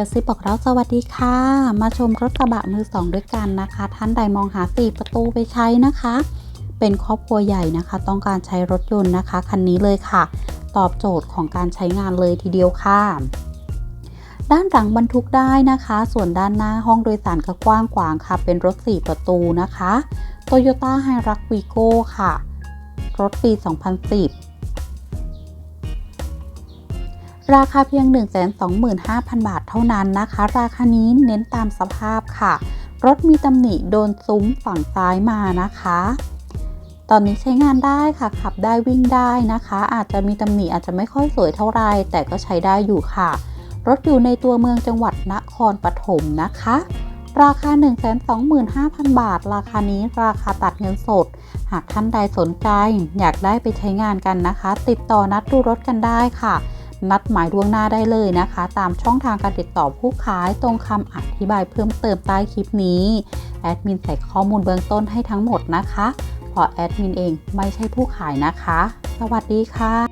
กระซิบบอกเราสวัสดีค่ะ มาชมรถกระบะมือสองด้วยกันนะคะ ท่านใดมองหาสี่ประตูไปใช้นะคะ เป็นครอบครัวใหญ่นะคะ ต้องการใช้รถยนต์นะคะคันนี้เลยค่ะ ตอบโจทย์ของการใช้งานเลยทีเดียวค่ะด้านหลังบรรทุกได้นะคะ ส่วนด้านหน้าห้องโดยสารก็กว้างขวางค่ะ เป็นรถ 4 ประตูนะคะ Toyota h i r u x Vigo ค่ะ รถปี 2010 ราคาเพียง 125,000 บาทเท่านั้นนะคะ ราคานี้เน้นตามสภาพค่ะ รถมีตำหนิโดนซุ้มฝั่งซ้ายมานะคะ ตอนนี้ใช้งานได้ค่ะขับได้วิ่งได้นะคะ อาจจะมีตำหนิอาจจะไม่ค่อยสวยเท่าไรแต่ก็ใช้ได้อยู่ค่ะ รถอยู่ในตัวเมืองจังหวัดนครปฐมนะคะ ราคา 125,000 บาท ราคานี้ราคาตัดเงินสด หากท่านใดสนใจ อยากได้ไปใช้งานกันนะคะ ติดต่อนัดดูรถกันได้ค่ะ นัดหมายล่วงหน้าได้เลยนะคะ ตามช่องทางการติดต่อผู้ขายตรงคำอธิบายเพิ่มเติมใต้คลิปนี้แอดมินใส่ข้อมูลเบื้องต้นให้ทั้งหมดนะคะเพราะแอดมินเองไม่ใช่ผู้ขายนะคะ สวัสดีค่ะ